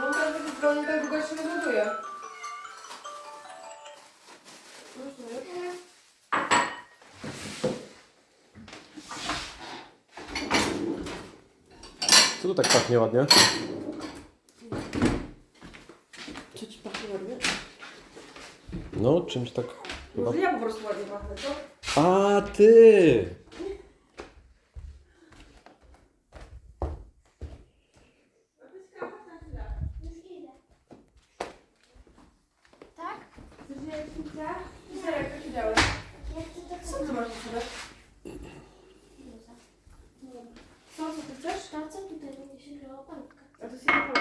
No tak, że dzwoni, tak długo się rozładuje. Rozumiem. Co tu tak pachnie ładnie? Co ci pachnie ładnie? No, czymś tak. Może ja po prostu ładnie pachnę, co? A, ty! Już idę. Tak? Chcesz jajecznicę? Serek, co się działo? Jak ty to Co ty masz na sobie? Bluza. Co, co ty chcesz? To co tutaj będzie się grała palutka? A to jest jedna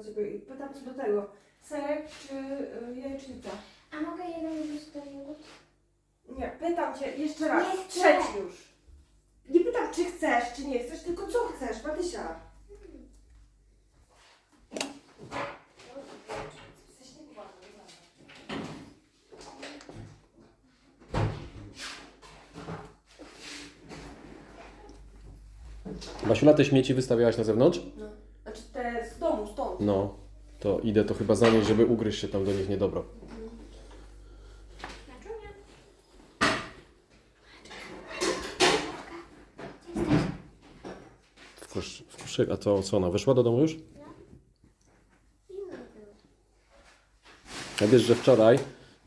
ciebie i pytam cię do tego. Serek czy y, jajecznica? A mogę jeden już do niego? Nie, pytam cię jeszcze raz. Nie chcę. Trzeci już. Nie pytam, czy chcesz, czy nie chcesz, tylko co chcesz, Matysia. Basiula, te śmieci wystawiałaś na zewnątrz? No. Znaczy te z domu, stąd. No. To idę to chyba zanieść, żeby ugryźć się tam do nich niedobro. W, kosz, w koszyk. A to co ona? Wyszła do domu już? Ja wiesz, że wczoraj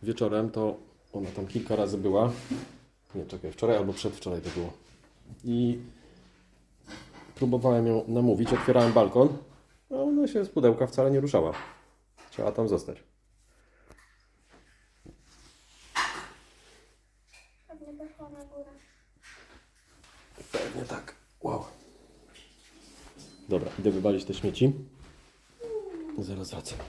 wieczorem to ona tam kilka razy była. Nie, czekaj, wczoraj albo przedwczoraj to było. I próbowałem ją namówić, otwierałem balkon, a ona się z pudełka wcale nie ruszała. Chciała tam zostać. Pewnie poszła na górę. Pewnie tak. Wow. Dobra, idę wywalić te śmieci. Zaraz wracam.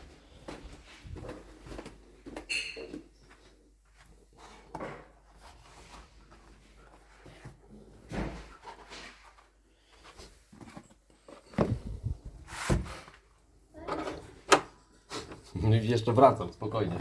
Jeszcze wracam, spokojnie.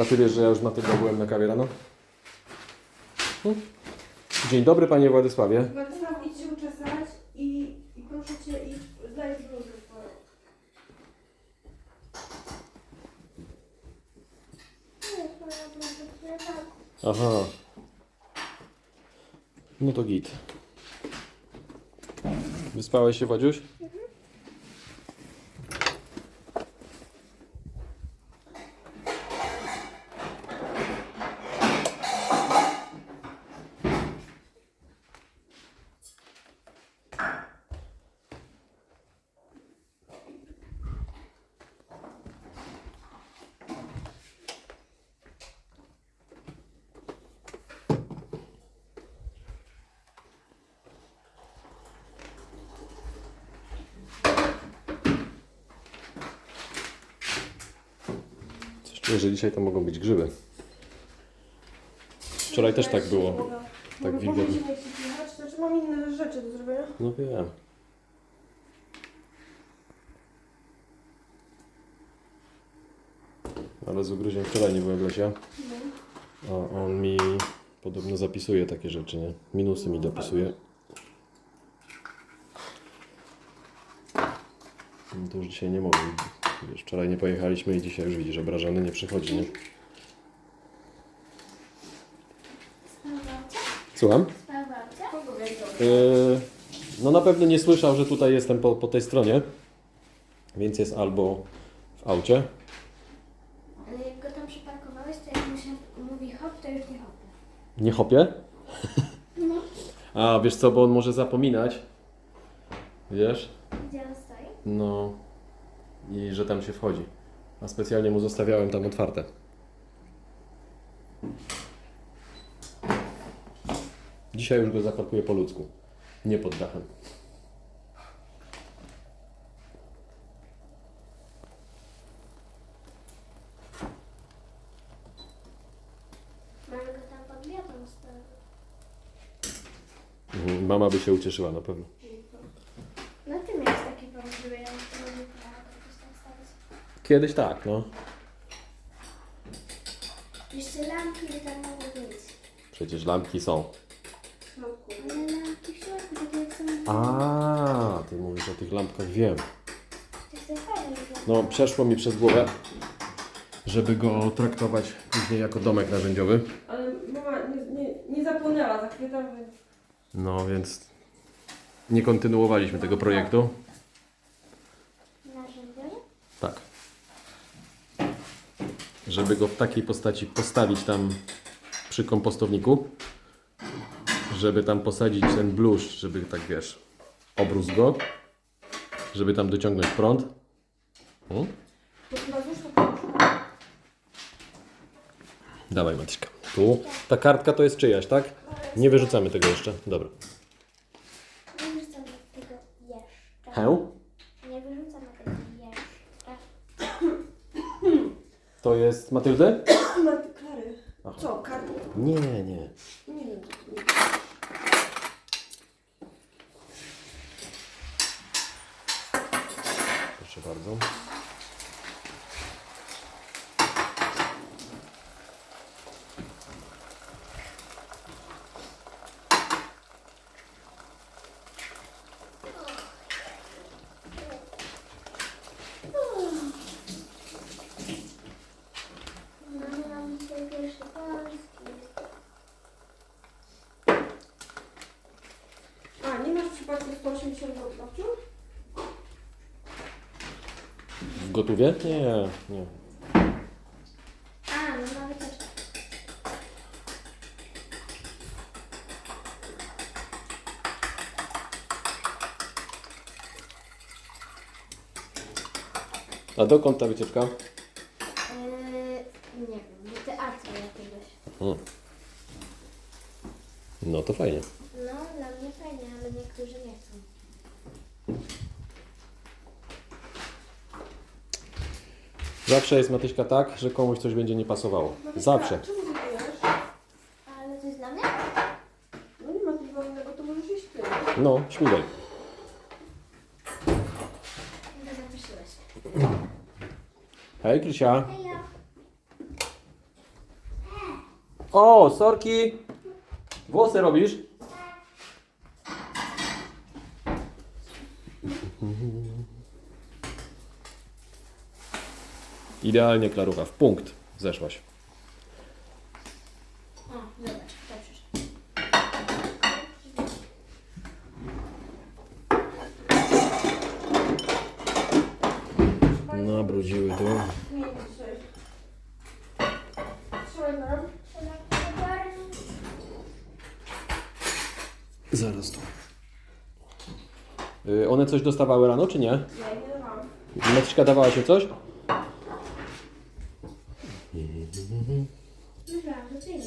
A ty wiesz, że ja już na tego byłem na kawie rano? Hmm? Dzień dobry, panie Władysławie. Władysław, idź się uczesać i, i proszę cię, i zdajesz bluzę swoją. Nie, twoja bluza, twoja. Aha. No to git. Wyspałeś się, Władziuś? Że dzisiaj to mogą być grzyby. Wczoraj też tak było. Tak mogę wilgotno. powiedzieć, jak się jechać? Znaczy mam inne rzeczy do zrobienia. No wiem. Ale z ugryziem wczoraj nie byłem w lesie. A on mi podobno zapisuje takie rzeczy, nie? Minusy mi dopisuje. No to już dzisiaj nie mogę. Wiesz, wczoraj nie pojechaliśmy i dzisiaj już widzisz, obrażony nie przychodzi, nie? Słucham? Yy, no na pewno nie słyszał, że tutaj jestem po, po tej stronie. Więc jest albo w aucie. Ale jak go tam przyparkowałeś, to jak mu się mówi hop, to już nie hop. Nie hopie? No. A wiesz co, bo on może zapominać. Wiesz? Gdzie on stoi? No. I że tam się wchodzi. A specjalnie mu zostawiałem tam otwarte. Dzisiaj już go zaparkuję po ludzku. Nie pod dachem. Mhm, Mama by się ucieszyła na pewno. No ty miałeś taki pomysł, żeby ja to nie prawo jakoś tam stawić. Kiedyś tak, no. Jeszcze lampki by tam mogły być. Przecież lampki są. Ale lampki w środku, takie jak są... A, ty mówisz o tych lampkach, wiem. To jest tak fajne, że No, przeszło mi przez głowę, żeby go traktować później jako domek narzędziowy. Ale mama nie, nie, nie zapomniała, za chwilę tam... wy- No, więc nie kontynuowaliśmy tego projektu. narzędziowe. Tak. Żeby go w takiej postaci postawić tam przy kompostowniku, żeby tam posadzić ten bluszcz, żeby tak wiesz, obrósł go, żeby tam dociągnąć prąd. Proszę. dawaj Matyśka. Tu. Ta kartka to jest czyjaś, tak? Nie wyrzucamy tego jeszcze. Dobra. Nie wyrzucamy tego jeszcze. Hę? Nie wyrzucamy tego jeszcze. To jest Matyldy? Mat- Klary. Aha. Co, kartę? Nie, nie. Nie wiem. Proszę bardzo. Mamy nam dzisiaj pierwszy polski. A, przypadku 180 babciu? W gotówie? Nie, nie. A, no mamy też. A dokąd ta wycieczka? Yy, nie wiem, do teatru jakiegoś. Hmm. No to fajnie. No, dla mnie fajnie, ale niektórzy nie chcą. Zawsze jest Matyśka tak, że komuś coś będzie nie pasowało. Matyśka, Zawsze. Czemu ty pijesz? Ale to jest dla mnie? No nie ma piwa innego, to możesz iść ty. No, śmigaj. Nie. Hej, Krysia. Hej, ja. O, sorki. Włosy robisz? Idealnie, Klarucha. W punkt zeszłaś. O, zobacz, patrzysz. Nabrudziły tu. Zaraz tu. Y, one coś dostawały rano, czy nie? Nie, nie dawałam. Matyśka dawała się coś? Myślałam, że ty jesz.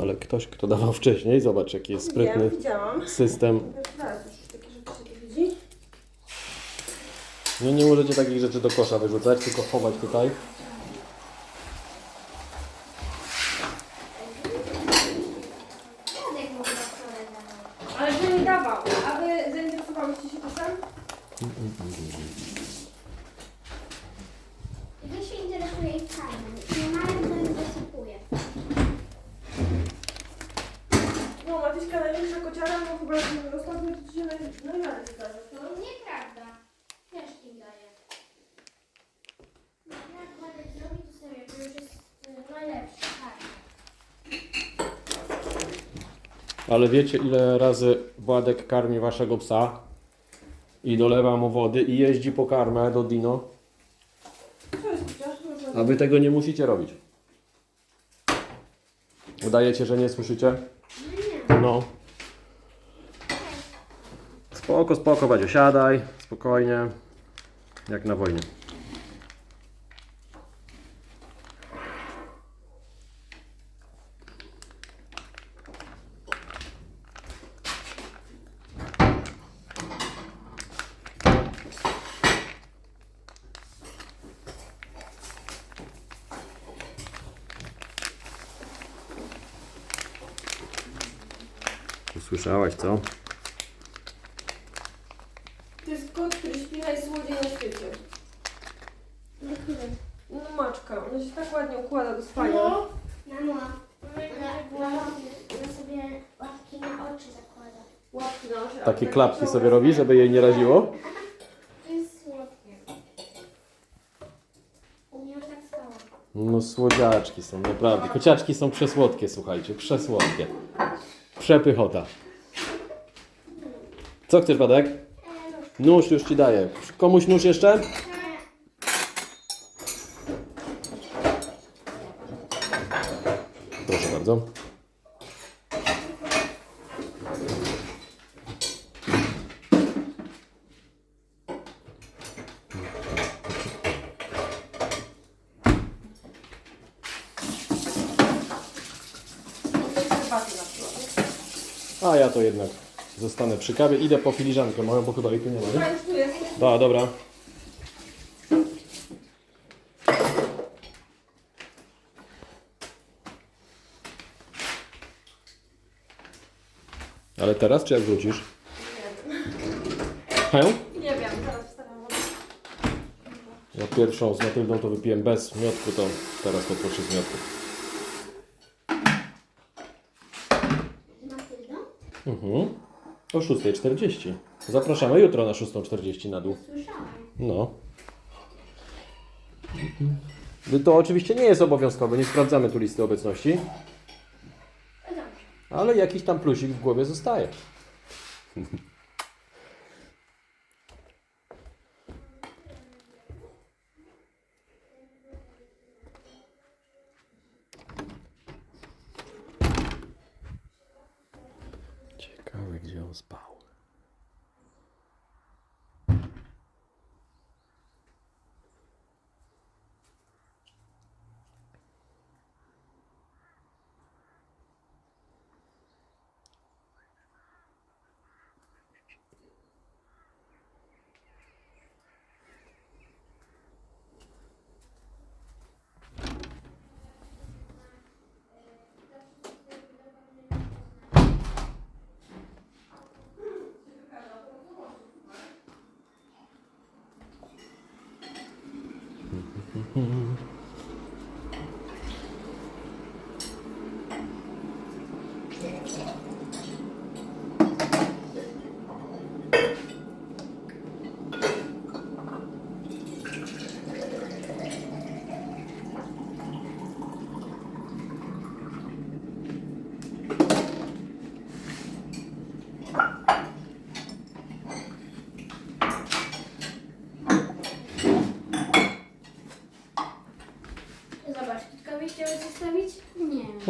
Ale ktoś, kto dawał wcześniej, zobacz jaki jest sprytny Wiem, widziałam. system. Pierwszy raz już takie rzeczy się tu widzi. No nie możecie takich rzeczy do kosza wyrzucać, tylko chować tutaj. Wczoraj dawał. Ale że nie dawał. A wy zainteresowałyście się czasem? Się interesuje ich ogóle ostatnio ci się zdarza, co? nieprawda. Też daję. No, jak to sobie, już jest y, najlepszy. Tak. Ale wiecie, ile razy Władek karmi waszego psa i dolewa mu wody i jeździ po karmę do Dino, Co a wy tego nie musicie robić. Udajecie, że nie słyszycie? No nie. No. Spoko, spoko, będzie siadaj, spokojnie, jak na wojnie. Usłyszałaś, co? To jest kot, najsłodziej na świecie. No maczka, ona się tak ładnie układa do spania. No, mamo, ona, ona, ona sobie łapki na oczy zakłada. Łapki na oczy. a Takie tak klapki ciągle sobie robi, żeby jej nie raziło? To jest słodkie. U mnie już tak stało. No słodziaczki są, naprawdę. Kociaczki są przesłodkie, słuchajcie, przesłodkie. Przepychota. Co chcesz, Wadek? Nóż już ci daję. Komuś nóż jeszcze? Proszę bardzo. A ja to jednak zostanę przy kawie. Idę po filiżankę moją, bo chyba jej tu nie ma, nie? Już tu jest. Da, dobra. Ale teraz, czy jak wrócisz? Hę? Nie wiem, zaraz wstawiam wodę. Ja pierwszą z Matyldą to wypiłem bez miotku, to teraz to proszę z miotku. z Matyldą? Mhm. O 6.40. Zapraszamy jutro na 6.40 na dół. No. To oczywiście nie jest obowiązkowe, nie sprawdzamy tu listy obecności, No ale jakiś tam plusik w głowie zostaje. Ciekawe, gdzie on spał. Zobacz,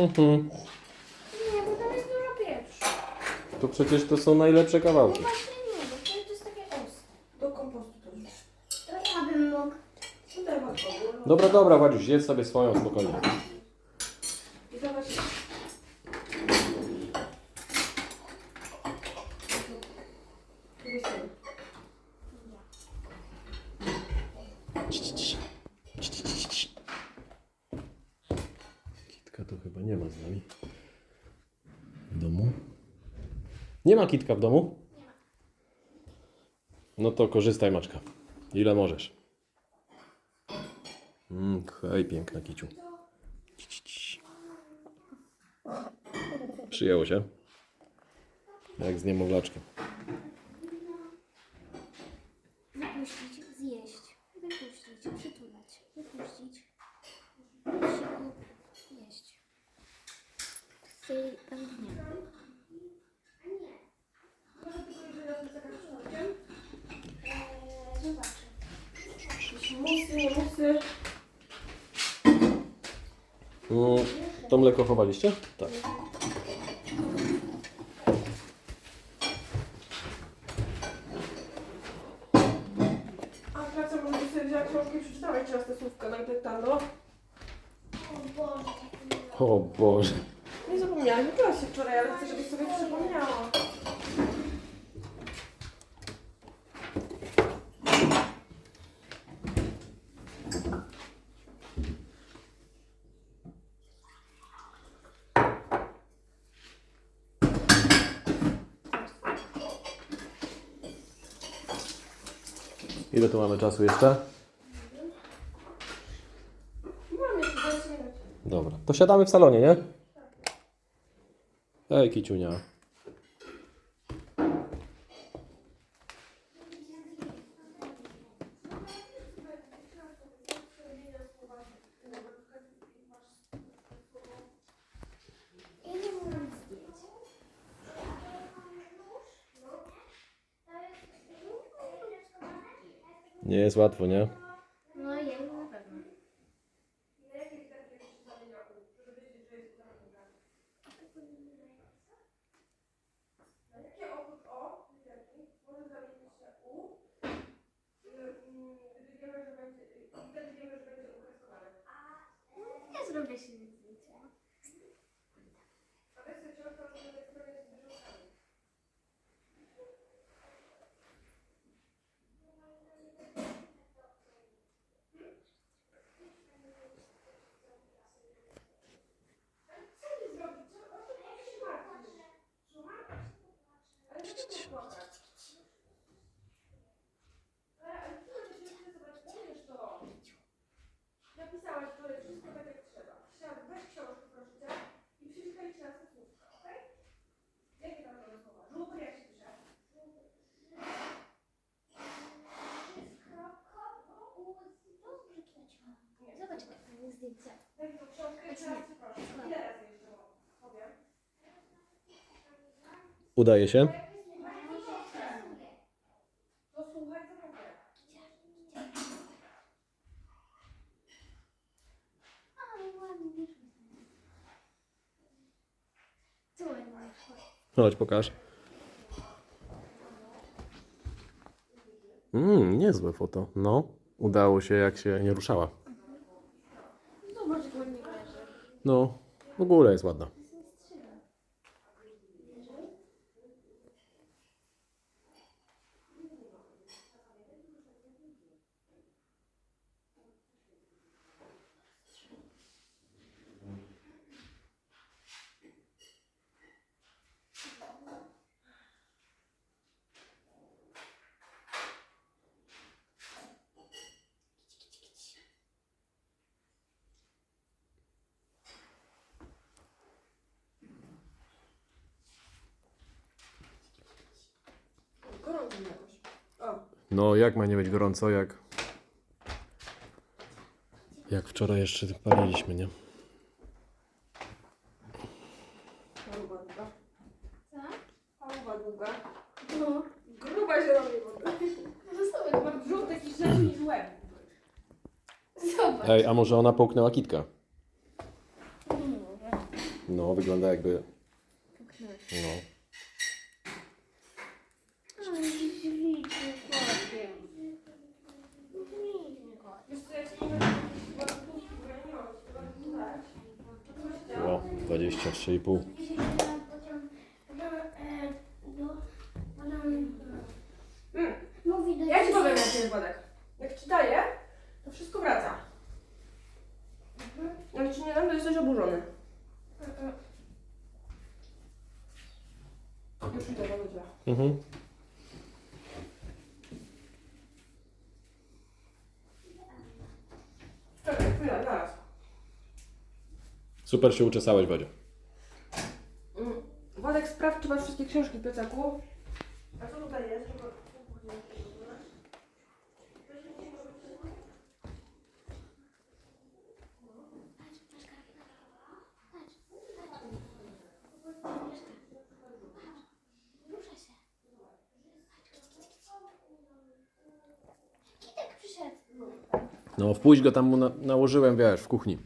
Mhm. Nie, bo tam jest dużo pieprzu. To przecież to są najlepsze No kawałki. właśnie nie, bo to jest takie ostre. Do kompostu to już. To ja bym mógł. No daj. Dobra, dobra, Wadziuś, jedz sobie swoją spokojnie. I zobacz. Drugiej strony. Kitka to chyba nie ma z nami. W domu? Nie ma kitka w domu? No to korzystaj, maczka. Ile możesz. Mm, hej, piękna kiciu. Ci, ci, ci. Przyjęło się. Jak z niemowlaczkiem. To mleko chowaliście? Tak. A praca może sobie wzięła książkę i przeczytała jeszcze raz tę słówkę na dyktando. O Boże. O Boże. Nie zapomniałam, uczyłaś się wczoraj, ale chcę, żebyś sobie przypomniała. Tu mamy czasu jeszcze? Mam jeszcze 20 minut. Dobra. To siadamy w salonie, nie? Ej, kiciunia. Nie jest łatwo, nie? No ja na pewno. Jakie oprócz o, literki, może zamienić się u, y, mm, gdy wiemy, że będzie, i wtedy wiemy, że będzie ukreskowane. Ja zrobię się zdjęcia. A weź sobie książkę, żeby eksperyment z brzuchami. Napisałaś wczoraj wszystko tak jak trzeba. Siad, weź książkę proszę cię i przeczytaj jeszcze raz te słówka, okej? Jakie tam są słowa? Żółty jak się pisze? Zobacz, jakie fajne zdjęcia. Daj tą książkę jeszcze raz proszę. Ile razy jeszcze powiem? Udaje się? To słuchaj, co mówię. Ale ładnie wyszło. Co ładnie wyszło. Chodź, pokaż. Mmm, niezłe foto. No, udało się jak się nie ruszała. No, w ogóle jest ładna. Mi jakoś. O, No, jak ma nie być gorąco, jak... Jak wczoraj jeszcze paliliśmy, nie? paruwa długa. Co? Paruwa długa. No. Gruba się robi w ogóle. No zobacz, Ma brzuch taki szerszy niż łeb. zobacz. Ej, a może ona połknęła kitka? No. Wygląda jakby... Puknąłeś. No. 23,5. Mówi do Ja ci powiem, jak jest Władek. Jak ci daję, to wszystko wraca. Jak ci nie dam, to jesteś oburzony. Już idę, Mhm. Super się uczesałeś, Wadzio. Mm. Władek, sprawdź, czy masz wszystkie książki w plecaku. A co tutaj jest? No, wpuść go tam mu na, nałożyłem, wiesz, w kuchni.